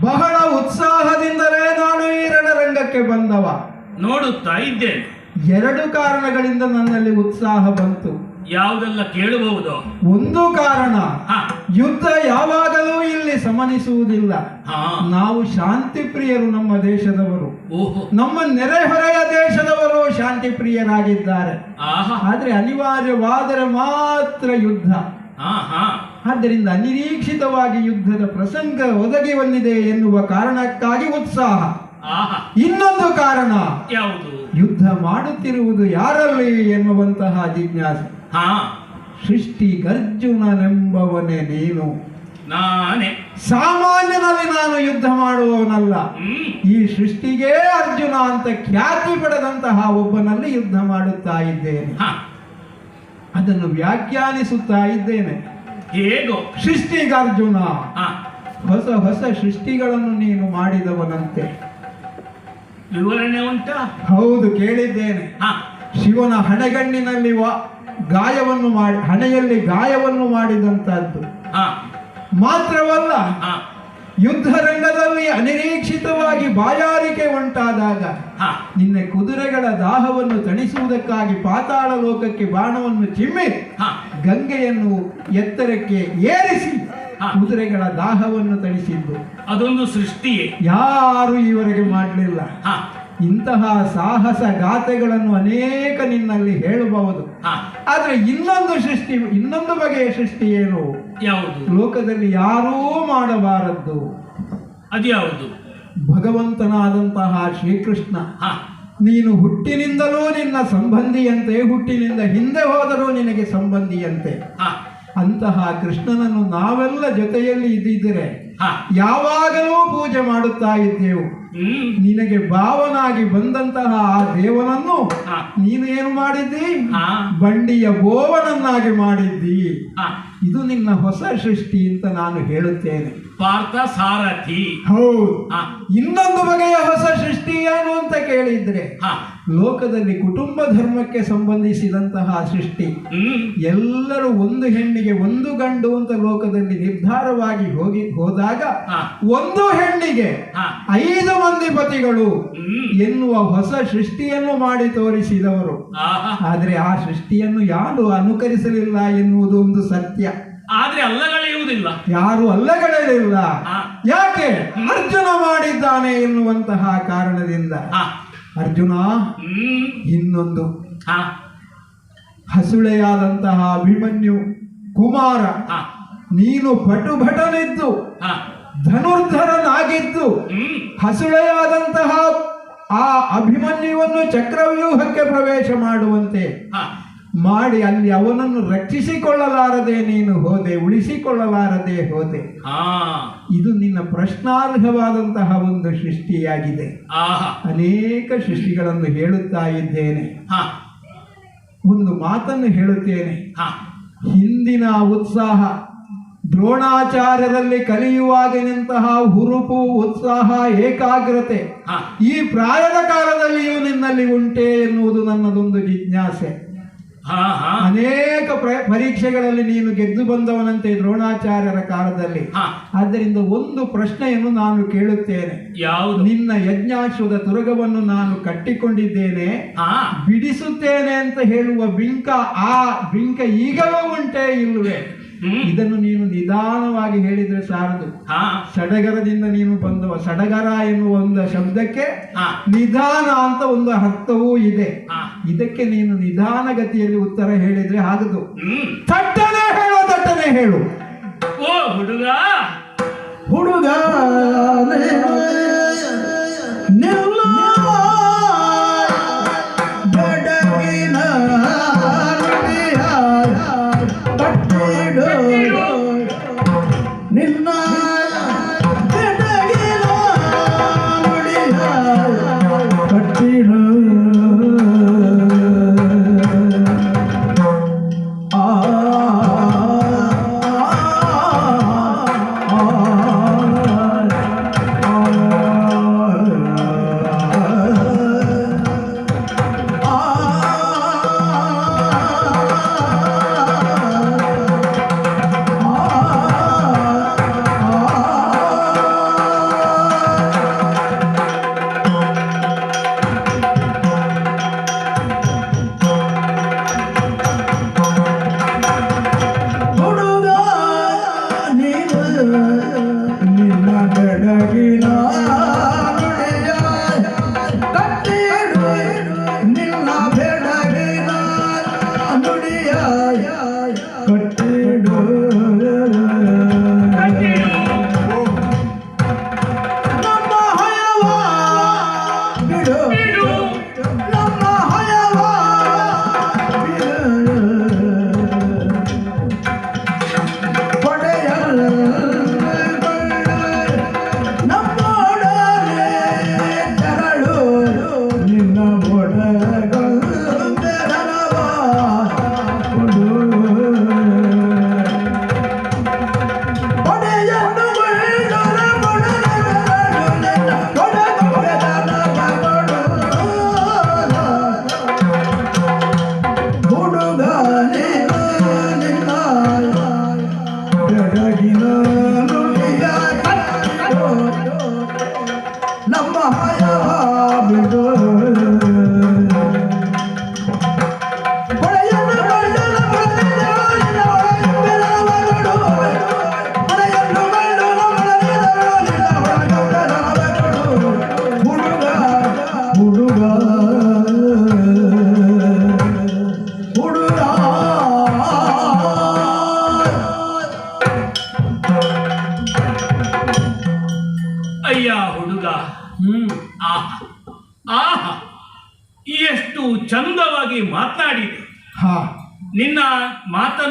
ಬಹಳ ಉತ್ಸಾಹದಿಂದಲೇ ನಾನು ಈ ರಣರಂಗಕ್ಕೆ ಬಂದವ. ನೋಡುತ್ತಾ ಇದ್ದೇನೆ ಎರಡು ಕಾರಣಗಳಿಂದ ನನ್ನಲ್ಲಿ ಉತ್ಸಾಹ ಬಂತು. ಯಾವುದೆಲ್ಲ ಕೇಳಬಹುದು? ಒಂದು ಕಾರಣ ಯುದ್ಧ ಯಾವಾಗಲೂ ಇಲ್ಲಿ ಸಮನಿಸುವುದಿಲ್ಲ. ನಾವು ಶಾಂತಿ ಪ್ರಿಯರು ನಮ್ಮ ದೇಶದವರು. ಓಹೋ. ನಮ್ಮ ನೆರೆಹೊರೆಯ ದೇಶದವರು ಶಾಂತಿ ಪ್ರಿಯರಾಗಿದ್ದಾರೆ ಆದ್ರೆ ಅನಿವಾರ್ಯವಾದರೆ ಮಾತ್ರ ಯುದ್ಧ. ಆದ್ದರಿಂದ ಅನಿರೀಕ್ಷಿತವಾಗಿ ಯುದ್ಧದ ಪ್ರಸಂಗ ಒದಗಿ ಬಂದಿದೆ ಎನ್ನುವ ಕಾರಣಕ್ಕಾಗಿ ಉತ್ಸಾಹ. ಇನ್ನೊಂದು ಕಾರಣ. ಯಾವುದು? ಯುದ್ಧ ಮಾಡುತ್ತಿರುವುದು ಯಾರಲ್ಲಿ ಎನ್ನುವಂತಹ ಜಿಜ್ಞಾಸೆ. ಹಾ. ಸೃಷ್ಟಿ ಗರ್ಜುನನೆಂಬವನೇ ನೀನು. ನಾನೇ. ಸಾಮಾನ್ಯನಲ್ಲಿ ನಾನು ಯುದ್ಧ ಮಾಡುವವನಲ್ಲ. ಈ ಸೃಷ್ಟಿಗೆ ಅರ್ಜುನ ಅಂತ ಖ್ಯಾತಿ ಪಡೆದಂತಹ ಒಬ್ಬನಲ್ಲಿ ಯುದ್ಧ ಮಾಡುತ್ತಾ ಇದ್ದೇನೆ. ಅದನ್ನು ವ್ಯಾಖ್ಯಾನಿಸುತ್ತಾ ಇದ್ದೇನೆ. ಹೇಗೋ? ಸೃಷ್ಟಿಗಾರ್ಜುನ. ಹಾ ಹೊಸ ಹೊಸ ಸೃಷ್ಟಿಗಳನ್ನು ನೀನು ಮಾಡಿದವನಂತೆ. ವಿವರಣೆ ಉಂಟಾ ಹೌದು ಕೇಳಿದ್ದೇನೆ. ಹಾ ಶಿವನ ಹಣೆಗಣ್ಣಿನಲ್ಲಿ ಗಾಯವನ್ನು ಮಾಡಿ ಹಣೆಯಲ್ಲಿ ಗಾಯವನ್ನು ಮಾಡಿದಂತಹದ್ದು ಮಾತ್ರವಲ್ಲ ಯುದ್ಧ ರಂಗದಲ್ಲಿ ಅನಿರೀಕ್ಷಿತವಾಗಿ ಬಾಯಾರಿಕೆ ಉಂಟಾದಾಗ ನಿನ್ನ ಕುದುರೆಗಳ ದಾಹವನ್ನು ತಣಿಸುವುದಕ್ಕಾಗಿ ಪಾತಾಳ ಲೋಕಕ್ಕೆ ಬಾಣವನ್ನು ಚಿಮ್ಮಿ ಹಾ ಗಂಗೆಯನ್ನು ಎತ್ತರಕ್ಕೆ ಏರಿಸಿ. ಕುದುರೆಗಳ ದಾಹವನ್ನು ತಣಿಸಿದ್ದು. ಅದೊಂದು ಸೃಷ್ಟಿಯೇ. ಯಾರು ಈವರೆಗೆ ಮಾಡಲಿಲ್ಲ. ಇಂತಹ ಸಾಹಸ ಗಾಥೆಗಳನ್ನು ಅನೇಕ ನಿನ್ನಲ್ಲಿ ಹೇಳಬಹುದು ಆದ್ರೆ ಇನ್ನೊಂದು ಸೃಷ್ಟಿ ಇನ್ನೊಂದು ಬಗೆಯ ಸೃಷ್ಟಿ ಏನು? ಯಾವುದು? ಲೋಕದಲ್ಲಿ ಯಾರೂ ಮಾಡಬಾರದ್ದು. ಅದ್ಯಾವುದು? ಭಗವಂತನಾದಂತಹ ಶ್ರೀಕೃಷ್ಣ ನೀನು ಹುಟ್ಟಿನಿಂದಲೂ ನಿನ್ನ ಸಂಬಂಧಿಯಂತೆ ಹುಟ್ಟಿನಿಂದ ಹಿಂದೆ ಹೋದರೂ ನಿನಗೆ ಸಂಬಂಧಿಯಂತೆ. ಅಂತಹ ಕೃಷ್ಣನನ್ನು ನಾವೆಲ್ಲ ಜೊತೆಯಲ್ಲಿ ಇದ್ದಿದ್ದರೆ ಯಾವಾಗಲೂ ಪೂಜೆ ಮಾಡುತ್ತಾ ಇದ್ದೆವು. ನಿನಗೆ ಭಾವನಾಗಿ ಬಂದಂತಹ ಆ ದೇವನನ್ನು ನೀನು ಏನು ಮಾಡಿದ್ದಿ? ಬಂಡಿಯ ಬೋವನನ್ನಾಗಿ ಮಾಡಿದ್ದಿ. ಇದು ನಿನ್ನ ಹೊಸ ಸೃಷ್ಟಿ ಅಂತ ನಾನು ಹೇಳುತ್ತೇನೆ. ಪಾರ್ಥ ಸಾರಥಿ. ಹೌದು. ಇನ್ನೊಂದು ಬಗೆಯ ಹೊಸ ಸೃಷ್ಟಿ ಏನು ಅಂತ ಕೇಳಿದ್ರೆ ಲೋಕದಲ್ಲಿ ಕುಟುಂಬ ಧರ್ಮಕ್ಕೆ ಸಂಬಂಧಿಸಿದಂತಹ ಸೃಷ್ಟಿ. ಎಲ್ಲರೂ ಒಂದು ಹೆಣ್ಣಿಗೆ ಒಂದು ಗಂಡು ಅಂತ ಲೋಕದಲ್ಲಿ ನಿರ್ಧಾರವಾಗಿ ಹೋಗಿ ಹೋದಾಗ ಒಂದು ಹೆಣ್ಣಿಗೆ ಐದು ಮಂದಿ ಪತಿಗಳು ಎನ್ನುವ ಹೊಸ ಸೃಷ್ಟಿಯನ್ನು ಮಾಡಿ ತೋರಿಸಿದವರು. ಆದರೆ ಆ ಸೃಷ್ಟಿಯನ್ನು ಯಾರು ಅನುಕರಿಸಲಿಲ್ಲ ಎನ್ನುವುದು ಒಂದು ಸತ್ಯ. ಆದ್ರೆ ಅಲ್ಲಗಳೆಯುವುದಿಲ್ಲ ಯಾರು ಅಲ್ಲಗಳೆಯಲಿಲ್ಲ ಯಾಕೆ? ಅರ್ಜುನ ಮಾಡಿದ್ದಾನೆ ಎನ್ನುವಂತಹ ಕಾರಣದಿಂದ. ಅರ್ಜುನ ಇನ್ನೊಂದು. ಹಸುಳೆಯಾದಂತಹ ಅಭಿಮನ್ಯು ಕುಮಾರ. ನೀನು ಪಟು ಭಟನಿದ್ದು ಧನುರ್ಧರನಾಗಿದ್ದು. ಹಸುಳೆಯಾದಂತಹ ಆ ಅಭಿಮನ್ಯುವನ್ನು ಚಕ್ರವ್ಯೂಹಕ್ಕೆ ಪ್ರವೇಶ ಮಾಡುವಂತೆ. ಮಾಡಿ ಅಲ್ಲಿ ಅವನನ್ನು ರಕ್ಷಿಸಿಕೊಳ್ಳಲಾರದೆ ನೀನು ಹೋದೆ ಉಳಿಸಿಕೊಳ್ಳಲಾರದೆ ಹೋದೆ. ಇದು ನಿನ್ನ ಪ್ರಶ್ನಾರ್ಹವಾದಂತಹ ಒಂದು ಸೃಷ್ಟಿಯಾಗಿದೆ. ಆಹಾ. ಅನೇಕ ಸೃಷ್ಟಿಗಳನ್ನು ಹೇಳುತ್ತಾ ಇದ್ದೇನೆ. ಹಾ. ಒಂದು ಮಾತನ್ನು ಹೇಳುತ್ತೇನೆ. ಹಾ. ಹಿಂದಿನ ಉತ್ಸಾಹ ದ್ರೋಣಾಚಾರ್ಯರಲ್ಲಿ ಕಲಿಯುವಾಗಿನಂತಹ ಹುರುಪು ಉತ್ಸಾಹ ಏಕಾಗ್ರತೆ ಹಾ. ಈ ಪ್ರಾಯದ ಕಾಲದಲ್ಲಿಯೂ ನಿನ್ನಲ್ಲಿ ಉಂಟೆ ಎನ್ನುವುದು ನನ್ನದೊಂದು ಜಿಜ್ಞಾಸೆ. ಅನೇಕ ಪ್ರ- ಪರೀಕ್ಷೆಗಳಲ್ಲಿ ನೀನು ಗೆದ್ದು ಬಂದವನಂತೆ ದ್ರೋಣಾಚಾರ್ಯರ ಕಾಲದಲ್ಲಿ. ಆದ್ದರಿಂದ ಒಂದು ಪ್ರಶ್ನೆಯನ್ನು ನಾನು ಕೇಳುತ್ತೇನೆ. ಯಾವುದು? ನಿನ್ನ ಯಜ್ಞಾಶ್ವದ ತುರಗವನ್ನು ನಾನು ಕಟ್ಟಿಕೊಂಡಿದ್ದೇನೆ. ಬಿಡಿಸುತ್ತೇನೆ ಅಂತ ಹೇಳುವ ಬಿಂಕ ಆ ಬಿಂಕ ಈಗಲೂ ಉಂಟೇ ಇಲ್ಲವೇ? ಇದನ್ನು ನೀನು ನಿಧಾನವಾಗಿ ಹೇಳಿದ್ರೆ ಸಾರದು ಸಡಗರದಿಂದ ನೀನು ಬಂದವ. ಸಡಗರ ಎನ್ನುವ ಒಂದು ಶಬ್ದಕ್ಕೆ ನಿಧಾನ ಅಂತ ಒಂದು ಅರ್ಥವೂ ಇದೆ. ಇದಕ್ಕೆ ನೀನು ನಿಧಾನಗತಿಯಲ್ಲಿ ಉತ್ತರ ಹೇಳಿದ್ರೆ ಆಗದು ತಟ್ಟನೆ ಹೇಳು ತಟ್ಟನೆ ಹೇಳು. ಓ ಹುಡುಗ. ಹುಡುಗ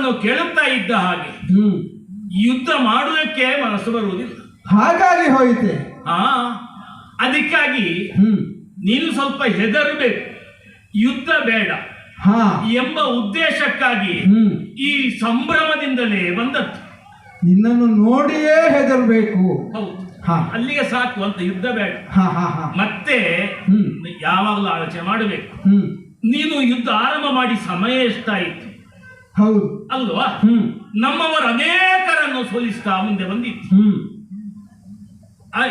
ಮಾತನ್ನು ಕೇಳುತ್ತಾ ಇದ್ದ ಹಾಗೆ ಯುದ್ಧ ಮಾಡುವುದಕ್ಕೆ ಮನಸ್ಸು ಬರುವುದಿಲ್ಲ. ಹಾಗಾಗಿ ಹೋಯಿತೆ. ಆ ಅದಕ್ಕಾಗಿ ನೀನು ಸ್ವಲ್ಪ ಹೆದರಬೇಕು. ಯುದ್ಧ ಬೇಡ ಹಾ. ಎಂಬ ಉದ್ದೇಶಕ್ಕಾಗಿ ಈ ಸಂಭ್ರಮದಿಂದಲೇ ಬಂದದ್ದು. ನಿನ್ನನ್ನು ನೋಡಿಯೇ ಹೆದರಬೇಕು. ಹೌದು. ಹಾ. ಅಲ್ಲಿಗೆ ಸಾಕು ಅಂತ ಯುದ್ಧ ಬೇಡ. ಹಾ ಹಾ ಹಾ. ಮತ್ತೆ ಯಾವಾಗಲೂ ಆಲೋಚನೆ ಮಾಡಬೇಕು. ನೀನು ಯುದ್ಧ ಆರಂಭ ಮಾಡಿ ಸಮಯ ಎಷ್ಟಾಯಿತು? ಹೌದು. ಅಲ್ವಾ? ನಮ್ಮವರ ಅನೇಕರನ್ನು ಸೋಲಿಸ್ತಾ ಮುಂದೆ ಬಂದಿತ್ತು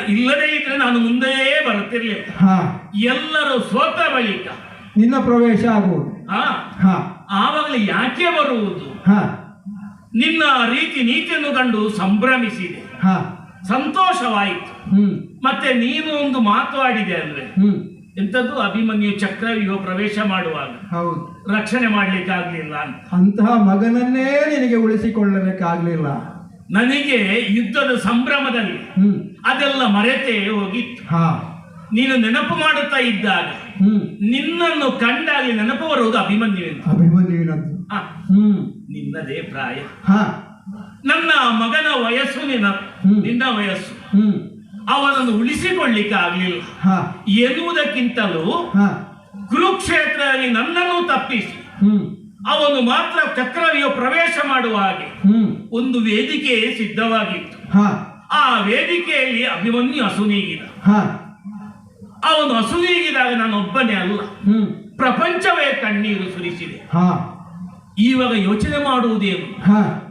ಇಲ್ಲದೇ ಇದ್ರೆ ನಾನು ಮುಂದೆ ಬರುತ್ತಿರ್ಲಿ. ಹಾ. ಎಲ್ಲರೂ ಸೋತ ಬಳಿಕ. ನಿನ್ನ ಪ್ರವೇಶ ಆಗುವುದು ಆವಾಗಲೇ ಯಾಕೆ ಬರುವುದು? ಹಾ. ನಿನ್ನ ರೀತಿ ನೀತಿಯನ್ನು ಕಂಡು ಸಂಭ್ರಮಿಸಿದೆ. ಹಾ. ಸಂತೋಷವಾಯಿತು. ಮತ್ತೆ ನೀನು ಒಂದು ಮಾತು ಆಡಿದೆ ಎಂಥದ್ದು ಅಭಿಮನ್ಯು ಚಕ್ರವ್ಯೂಹ ಪ್ರವೇಶ ಮಾಡುವಾಗ. ಹೌದು. ರಕ್ಷಣೆ ಮಾಡ್ಲಿಕ್ಕಾಗ್ಲಿಲ್ಲ ಅಂತ. ಅಂತಹ ಮಗನನ್ನೇ ನಿನಗೆ ಉಳಿಸಿಕೊಳ್ಳಬೇಕಾಗ್ಲಿಲ್ಲ. ನನಗೆ ಯುದ್ಧದ ಸಂಭ್ರಮದಲ್ಲಿ ಹ್ಮ್. ಅದೆಲ್ಲ ಮರೆತೇ ಹೋಗಿತ್ತು. ಹಾ. ನೀನು ನೆನಪು ಮಾಡುತ್ತಾ ಇದ್ದಾಗ ಹ್ಮ್. ನಿನ್ನನ್ನು ಕಂಡಾಗ ನೆನಪು ಬರುವುದು ಅಭಿಮನ್ಯುವಿನ ಅಭಿಮನ್ಯುವಿನದ್ದು. ಆ, ಹ್ಮ್. ನಿನ್ನದೇ ಪ್ರಾಯ. ಹಾ. ನನ್ನ ಮಗನ ವಯಸ್ಸು ನಿನ್ನ ಹ್ಮ್. ನಿನ್ನ ವಯಸ್ಸು. ಹ್ಮ್. ಅವನನ್ನು ಉಳಿಸಿಕೊಳ್ಳಿಕ್ಕೆ ಆಗ್ಲಿಲ್ಲ. ಹಾ. ಎನ್ನುವುದಕ್ಕಿಂತಲೂ ಕುರುಕ್ಷೇತ್ರದಲ್ಲಿ ನನ್ನನ್ನು ತಪ್ಪಿಸಿ. ಅವನು ಮಾತ್ರ ಚಕ್ರವ್ಯ ಪ್ರವೇಶ ಮಾಡುವ ಹಾಗೆ ಒಂದು ವೇದಿಕೆ ಸಿದ್ಧವಾಗಿತ್ತು. ಹಾ. ಆ ವೇದಿಕೆಯಲ್ಲಿ ಅಭಿಮನ್ಯು ಅಸುನೀಗಿದ ಹಾ. ಅವನು ಅಸುನೀಗಿದಾಗ ನಾನು ಒಬ್ಬನೇ ಅಲ್ಲ ಪ್ರಪಂಚವೇ ಕಣ್ಣೀರು ಸುರಿಸಿದೆ. ಹಾ. ಇವಾಗ ಯೋಚನೆ ಮಾಡುವುದೇನು? ಹಾ.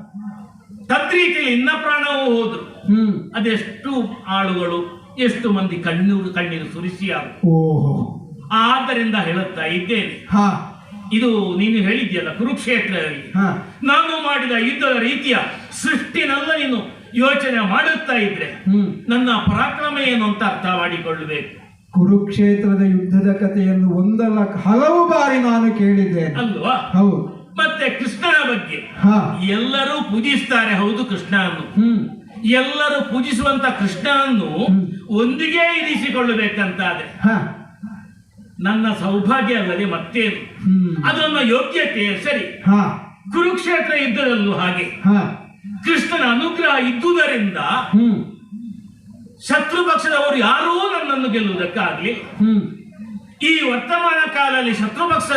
ತದ್ರೀತಿಯಲ್ಲಿ ಇನ್ನ ಪ್ರಾಣವೂ ಹೋದ್ರು. ಅದೆಷ್ಟು ಆಳುಗಳು ಎಷ್ಟು ಮಂದಿ ಕಣ್ಣೀರು ಕಣ್ಣೀರು ಸುರಿಸಿಯಾರು. ಓಹೋ. ಆದ್ದರಿಂದ ಹೇಳುತ್ತಾ ಇದ್ದೇನೆ. ಹಾ. ಇದು ನೀನು ಹೇಳಿದ್ಯಲ್ಲ ಕುರುಕ್ಷೇತ್ರದಲ್ಲಿ. ಹಾ. ನಾನು ಮಾಡಿದ ಯುದ್ಧದ ರೀತಿಯ ಸೃಷ್ಟಿನಲ್ಲ ನೀನು ಯೋಚನೆ ಮಾಡುತ್ತಾ ಇದ್ರೆ. ನನ್ನ ಪರಾಕ್ರಮ ಏನು ಅಂತ ಅರ್ಥ ಮಾಡಿಕೊಳ್ಳಬೇಕು. ಕುರುಕ್ಷೇತ್ರದ ಯುದ್ಧದ ಕಥೆಯನ್ನು ಒಂದಲ್ಲ ಹಲವು ಬಾರಿ ನಾನು ಕೇಳಿದ್ದೇನೆ. ಅಲ್ವಾ? ಹೌದು. ಮತ್ತೆ ಕೃಷ್ಣನ ಬಗ್ಗೆ. ಹಾ. ಎಲ್ಲರೂ ಪೂಜಿಸ್ತಾರೆ ಹೌದು ಕೃಷ್ಣನನ್ನು. ಹ್ಮ್. ಎಲ್ಲರೂ ಪೂಜಿಸುವಂತ ಕೃಷ್ಣನನ್ನು. ಒಂದಿಗೆ ಇರಿಸಿಕೊಳ್ಳಬೇಕಂತಾದ್ರೆ ಹಾ. ನನ್ನ ಸೌಭಾಗ್ಯ ಅಲ್ಲದೆ ಮತ್ತೇನು? ಅದು ನನ್ನ ಯೋಗ್ಯತೆ ಸರಿ. ಹಾ. ಕುರುಕ್ಷೇತ್ರ ಯುದ್ಧದಲ್ಲೂ ಹಾಗೆ. ಹಾ. ಕೃಷ್ಣನ ಅನುಗ್ರಹ ಇದ್ದುದರಿಂದ ಶತ್ರು ಪಕ್ಷದವರು ಯಾರೂ ನನ್ನನ್ನು ಗೆಲ್ಲುವುದಕ್ಕಾಗ್ಲಿ ಹ್ಮ್. ಈ ವರ್ತಮಾನ ಕಾಲದಲ್ಲಿ ಶತ್ರು ಪಕ್ಷ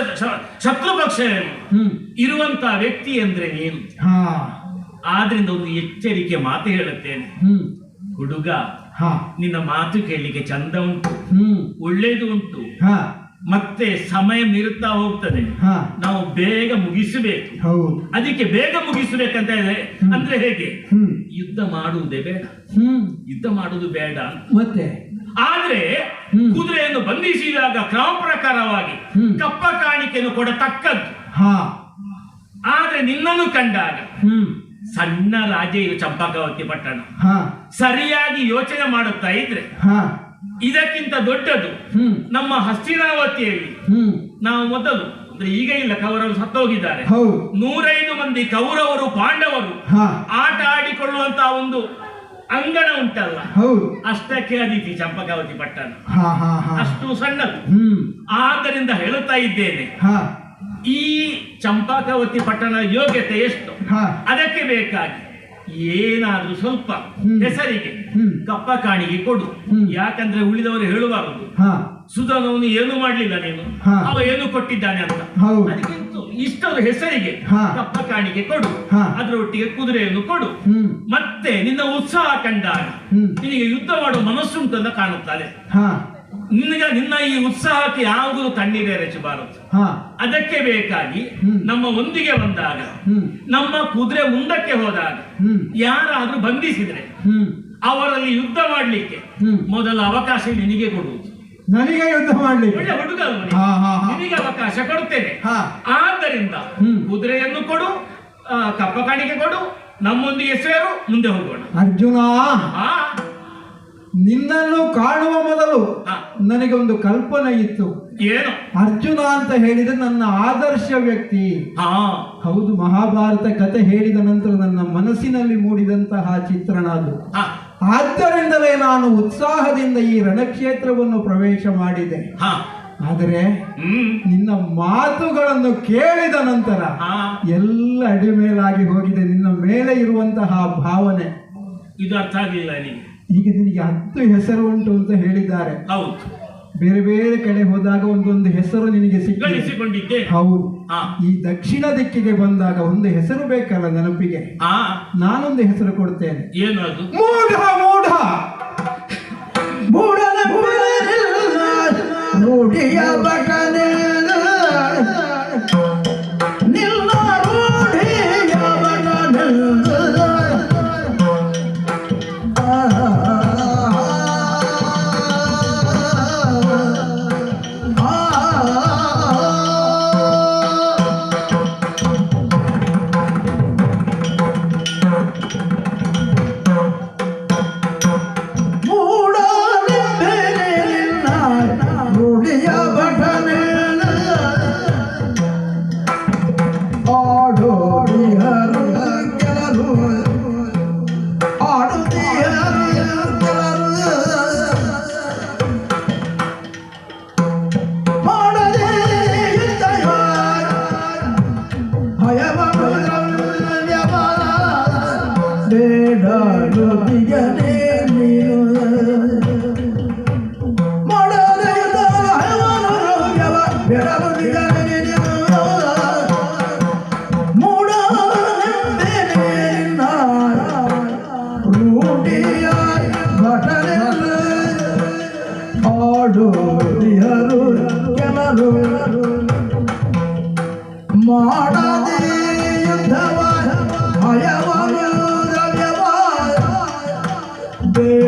ಶತ್ರು ಪಕ್ಷ ಹ್ಮ್. ಇರುವಂತ ವ್ಯಕ್ತಿ ಅಂದ್ರೆ ನೀನು. ಹಾ. ಆದ್ರಿಂದ ಒಂದು ಎಚ್ಚರಿಕೆ ಮಾತು ಹೇಳುತ್ತೇನೆ. ಹ್ಮ್. ಹುಡುಗ ಹಾ. ನಿನ್ನ ಮಾತು ಕೇಳಲಿಕ್ಕೆ ಚಂದ ಉಂಟು. ಹ್ಮ್. ಒಳ್ಳೇದು ಉಂಟು. ಹಾ. ಮತ್ತೆ ಸಮಯ ಮೀರುತ್ತಾ ಹೋಗ್ತದೆ. ಹಾ. ನಾವು ಬೇಗ ಮುಗಿಸಬೇಕು. ಹೌದು. ಅದಕ್ಕೆ ಬೇಗ ಮುಗಿಸಬೇಕಂತ ಇದೆ. ಅಂದ್ರೆ ಹೇಗೆ? ಹ್ಮ್. ಯುದ್ಧ ಮಾಡುವುದೇ ಬೇಡ. ಹ್ಮ್. ಯುದ್ಧ ಮಾಡುವುದು ಬೇಡ. ಮತ್ತೆ? ಆದ್ರೆ ಹ್ಮ್. ಕುದುರೆಯನ್ನು ಬಂಧಿಸಿದಾಗ ಕ್ರಮ ಪ್ರಕಾರವಾಗಿ ಹ್ಮ್. ಕಪ್ಪ ಕಾಣಿಕೆಯನ್ನು ಕೊಡತಕ್ಕದ್ದು. ಹಾ. ಆದ್ರೆ ನಿನ್ನನ್ನು ಕಂಡಾಗ ಹ್ಮ್. ಸಣ್ಣ ರಾಜ್ಯ ಇದು ಚಂಪಕಾವತಿ ಪಟ್ಟಣ. ಸರಿಯಾಗಿ ಯೋಚನೆ ಮಾಡುತ್ತಾ ಇದ್ರೆ ಹಾ. ಇದಕ್ಕಿಂತ ದೊಡ್ಡದು ನಮ್ಮ ಹಸ್ತಿನಾವತಿಯಲ್ಲಿ ನಾವು ಮೊದಲು ಅಂದ್ರೆ ಈಗ ಇಲ್ಲ ಕೌರವರು ಸತ್ತೋಗಿದ್ದಾರೆ. ನೂರೈದು ಮಂದಿ ಕೌರವರು ಪಾಂಡವರು ಆಟ ಆಡಿಕೊಳ್ಳುವಂತ ಒಂದು ಅಂಗಣ ಉಂಟಲ್ಲ? ಅಷ್ಟಕ್ಕೆ ಅದಿತಿ ಚಂಪಕಾವತಿ ಪಟ್ಟಣ. ಅಷ್ಟು ಸಣ್ಣದು. ಆದ್ದರಿಂದ ಹೇಳುತ್ತಾ ಇದ್ದೇನೆ ಈ ಚಂಪಾಕವತಿ ಪಟ್ಟಣ ಯೋಗ್ಯತೆ ಎಷ್ಟು ಅದಕ್ಕೆ ಬೇಕಾಗಿ ಏನಾದ್ರೂ ಸ್ವಲ್ಪ. ಹೆಸರಿಗೆ. ಕಪ್ಪ ಕಾಣಿಗೆ ಕೊಡು. ಯಾಕಂದ್ರೆ ಉಳಿದವರು ಹೇಳಬಾರದು ಹಾ ಸುಧನವನು ಏನು ಮಾಡ್ಲಿಲ್ಲ ನೀನು. ಅವ ಏನು ಕೊಟ್ಟಿದ್ದಾನೆ ಅಂತ. ಅದಕ್ಕಿಂತ ಇಷ್ಟೊಂದು ಹೆಸರಿಗೆ. ಕಪ್ಪ ಕಾಣಿಕೆ ಕೊಡು. ಅದರೊಟ್ಟಿಗೆ ಕುದುರೆಯನ್ನು ಕೊಡು ಮತ್ತೆ ನಿನ್ನ ಉತ್ಸಾಹ ಕಂಡಾಗ. ನಿನಗೆ ಯುದ್ಧ ಮಾಡುವ ಮನಸ್ಸುಂಟು ಅಂತ ಕಾಣುತ್ತಾಳೆ ಹಾ ನಿನಗೆ ನಿನ್ನ ಈ ಉತ್ಸಾಹಕ್ಕೆ ಯಾವುದು ತಣ್ಣೀರೇ ಎರಚಬಾರದು ಹಾ. ಅದಕ್ಕೆ ಬೇಕಾಗಿ ನಮ್ಮ ಒಂದಿಗೆ ಬಂದಾಗ ನಮ್ಮ ಕುದುರೆ ಮುಂದಕ್ಕೆ ಹೋದಾಗ ಯಾರಾದ್ರೂ ಬಂಧಿಸಿದ್ರೆ ಅವರಲ್ಲಿ ಯುದ್ಧ ಮಾಡಲಿಕ್ಕೆ ಮೊದಲ ಅವಕಾಶ ನಿನಗೆ ಕೊಡುವುದು. ನನಗೆ ಯುದ್ಧ ಮಾಡ್ಲಿಕ್ಕೆ. ಒಳ್ಳೆ ಹುಡುಗ. ನಿನಗೆ ಅವಕಾಶ ಕೊಡುತ್ತೇನೆ ಆದ್ದರಿಂದ. ಕುದುರೆಯನ್ನು ಕೊಡು ಕಪ್ಪ ಕಾಣಿಕೆ ಕೊಡು ನಮ್ಮೊಂದಿಗೆ ಸೇರು ಮುಂದೆ ಹೋಗೋಣ. ಅರ್ಜುನ. ನಿನ್ನನ್ನು ಕಾಣುವ ಮೊದಲು. ನನಗೆ ಒಂದು ಕಲ್ಪನೆ ಇತ್ತು. ಏನು? ಅರ್ಜುನ ಅಂತ ಹೇಳಿದ್ರೆ ನನ್ನ ಆದರ್ಶ ವ್ಯಕ್ತಿ. ಹಾ. ಹೌದು ಮಹಾಭಾರತ ಕತೆ ಹೇಳಿದ ನಂತರ ನನ್ನ ಮನಸ್ಸಿನಲ್ಲಿ ಮೂಡಿದಂತಹ ಚಿತ್ರಣ ಅದು. ಆದ್ದರಿಂದಲೇ ನಾನು ಉತ್ಸಾಹದಿಂದ ಈ ರಣಕ್ಷೇತ್ರವನ್ನು ಪ್ರವೇಶ ಮಾಡಿದೆ. ಆದರೆ ನಿನ್ನ ಮಾತುಗಳನ್ನು ಕೇಳಿದ ನಂತರ ಎಲ್ಲ ಅಡಿಮೇಲಾಗಿ ಹೋಗಿದೆ ನಿನ್ನ ಮೇಲೆ ಇರುವಂತಹ ಭಾವನೆ. ಇದು ಅರ್ಥ ಆಗಲಿಲ್ಲ ನಿನಗೆ ಈಗ ನಿನಗೆ ಹತ್ತು ಹೆಸರು ಉಂಟು ಅಂತ ಹೇಳಿದ್ದಾರೆ. ಹೌದು. ಬೇರೆ ಬೇರೆ ಕಡೆ ಹೋದಾಗ ಒಂದೊಂದು ಹೆಸರು ನಿನಗೆ ಸಿಕ್ಕಿದೆ ಹೌದು. ಈ ದಕ್ಷಿಣ ದಿಕ್ಕಿಗೆ ಬಂದಾಗ ಒಂದು ಹೆಸರು ಬೇಕಲ್ಲ ನೆನಪಿಗೆ? ನಾನೊಂದು ಹೆಸರು ಕೊಡ್ತೇನೆ. ಏನು ಅದು? ಮೂಢ day.